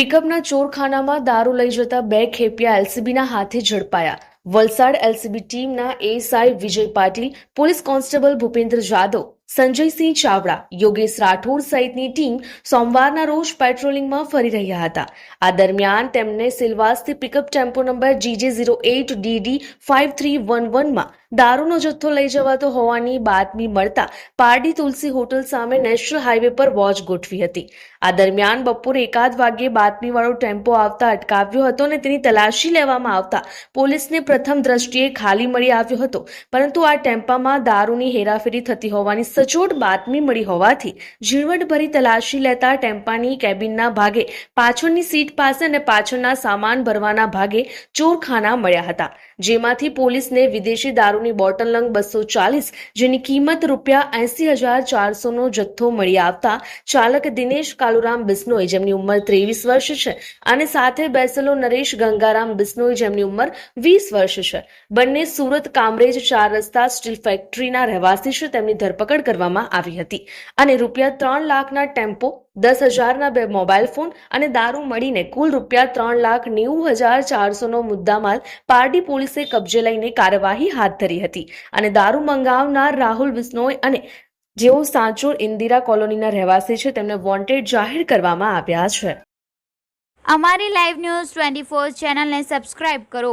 પિકઅપના ચોરખાનામાં દારૂ લઈ જતા બે ખેપિયા એલસીબીના હાથે ઝડપાયા. વલસાડ એલસીબી ટીમના SI Vijay Patil, police constable Bhupendra Jadav, Sanjaysinh Chavda, Yogesh Rathod સહિતની ટીમ સોમવારના રોજ પેટ્રોલિંગમાં ફરી રહ્યા હતા. આ દરમિયાન તેમને સિલવાસથી pickup tempo number GJ zero eight DD five three one વનમાં દારૂનો જથ્થો લઈ જવાતો હોવાની બાતમી મળતા પારડી તુલસી હોટલ સામે નેશનલ હાઈવે પર વોચ ગોઠવી હતી. આ દરમિયાન બપોરે એકાદ વાગ્યે બાતમીવાળો ટેમ્પો આવતા અટકાવ્યો હતો અને તેની તલાશી લેવામાં આવતા પોલીસને પ્રથમ દ્રષ્ટિએ ખાલી મળી આવ્યો હતો. પરંતુ આ ટેમ્પામાં દારૂની હેરાફેરી થતી હોવાની સચોટ બાતમી મળી હોવાથી ઝીણવટભરી તલાશી લેતા ટેમ્પાની કેબિનના ભાગે પાછળની સીટ પાસે અને પાછળના સામાન ભરવાના ભાગે ચોરખાના મળ્યા હતા. જેમાંથી પોલીસને વિદેશી દારૂની બોટલ નંગ બસો ચાલીસ, જેની કિંમત રૂપિયા એસી હજાર ચારસોનો જથ્થો મળી આવતા ચાલક દિનેશ કાલુરામ બિસ્નોઈ, જેમની ઉંમર ત્રેવીસ વર્ષ છે અને સાથે બેસેલો નરેશ ગંગારામ બિસ્નોઈ, જેમની ઉંમર વીસ વર્ષ છે. બંને સુરત કામરેજ ચાર રસ્તા સ્ટીલ ફેક્ટરીના રહેવાસી છે. તેમની ધરપકડ કરવામાં આવી હતી અને રૂપિયા ત્રણ લાખના ટેમ્પો દસ હજારના બે મોબાઈલ ફોન અને દારૂ મળીને કુલ રૂપિયા ત્રણ લાખ નેવું હજાર ચારસોનો મુદ્દામાલ પારડી પોલીસે કબજે લઈને કાર્યવાહી હાથ ધરી હતી. અને દારૂ મંગાવનાર રાહુલ બિસ્નોઈ અને જેઓ સાંચોર ઇન્દિરા કોલોનીના રહેવાસી છે, તેમને વોન્ટેડ જાહેર કરવામાં આવ્યા છે. અમારી લાઈવ ન્યૂઝ ટ્વેન્ટી ફોર ચેનલને સબસ્ક્રાઇબ કરો.